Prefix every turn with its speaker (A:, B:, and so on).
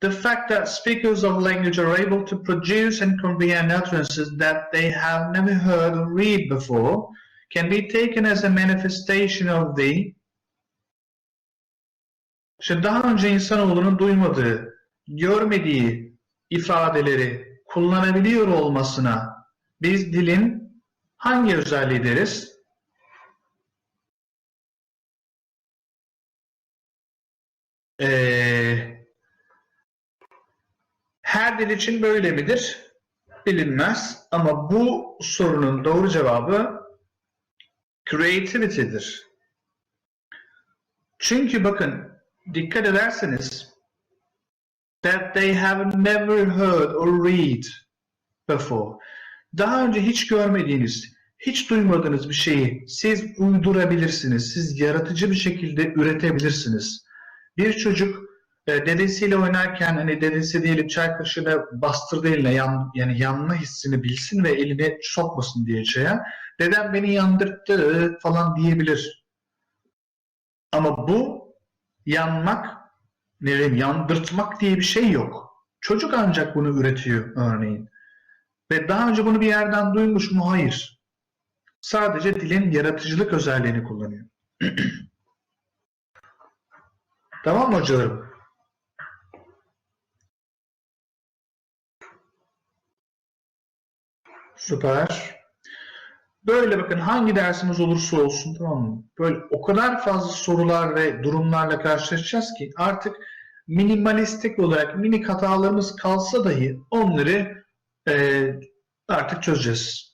A: The fact that speakers of language are able to produce and comprehend utterances that they have never heard or read before can be taken as a manifestation of the İşte daha önce insanoğlunun duymadığı, görmediği ifadeleri kullanabiliyor olmasına biz dilin hangi özelliği deriz? Ee, her dil için böyle midir? Bilinmez. Ama bu sorunun doğru cevabı creativity'dir. Çünkü bakın dikkat ederseniz that they have never heard or read before. Daha önce hiç görmediğiniz, hiç duymadığınız bir şeyi siz uydurabilirsiniz. Siz yaratıcı bir şekilde üretebilirsiniz. Bir çocuk e, dedesiyle oynarken hani dedesi diyelim çay kaşığına bastırdı eline yan, yani yanma hissini bilsin ve eline sokmasın diye çaya. Dedem beni yandırttı falan diyebilir. Ama bu yanmak, ne bileyim yandırtmak diye bir şey yok. Çocuk ancak bunu üretiyor örneğin. Ve daha önce bunu bir yerden duymuş mu? Hayır. Sadece dilin yaratıcılık özelliğini kullanıyor. tamam mı hocalarım? Süper. Böyle bakın hangi dersimiz olursa olsun tamam mı? Böyle o kadar fazla sorular ve durumlarla karşılaşacağız ki artık minimalistik olarak minik hatalarımız kalsa dahi onları eee, artık çözeceğiz.